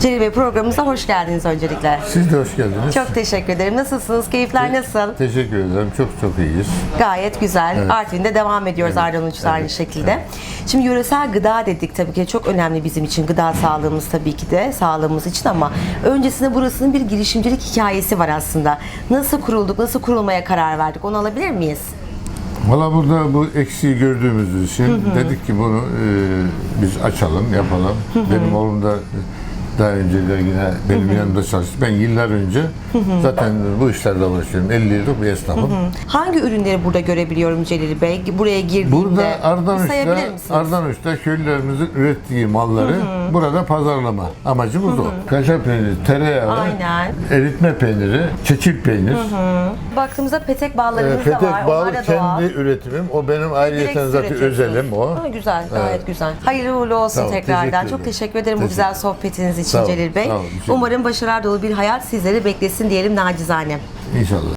Celil Bey programımıza hoş geldiniz öncelikle. Siz de hoş geldiniz. Çok teşekkür ederim. Nasılsınız? Keyifler nasıl? Teşekkür ederim. Çok çok iyiyiz. Gayet güzel. Evet. Artvin'de devam ediyoruz Ardanuç'ta evet, aynı şekilde. Şimdi yöresel gıda dedik tabii ki çok önemli bizim için. Gıda sağlığımız tabii ki de sağlığımız için ama öncesinde burasının bir girişimcilik hikayesi var aslında. Nasıl kurulduk, nasıl kurulmaya karar verdik onu alabilir miyiz? Valla burada bu eksiği gördüğümüz için dedik ki bunu e, biz açalım, yapalım. Benim oğlum da daha önce de yine benim yanımda çalıştı. Ben yıllar önce zaten bu işlerle uğraşıyorum. 50 yıllık bir esnafım. Hangi ürünleri burada görebiliyorum Celil Bey? Buraya girdiğimde Burada sayabilir Ardanuş'ta, misiniz? Ardanuş'ta köylülerimizin ürettiği malları burada pazarlama. Amacımız o. Kaşar peyniri, tereyağı, Aynen. eritme peyniri, çeçil peynir. Baktığımızda petek bağlarımız da Petek var. bağlı Onlar da doğal. kendi üretimim. O benim ayrıyeten Direkt zaten üretiyorsunuz. özelim o. Ha, güzel, gayet güzel. Hayırlı uğurlu olsun ol, tekrardan. teşekkür Çok ederim. teşekkür ederim bu Teşekkür- güzel sohbetiniz için Ol, Celil Bey. sağ ol, bir şey Umarım başarılar dolu bir hayat sizleri beklesin diyelim nacizane. İnşallah.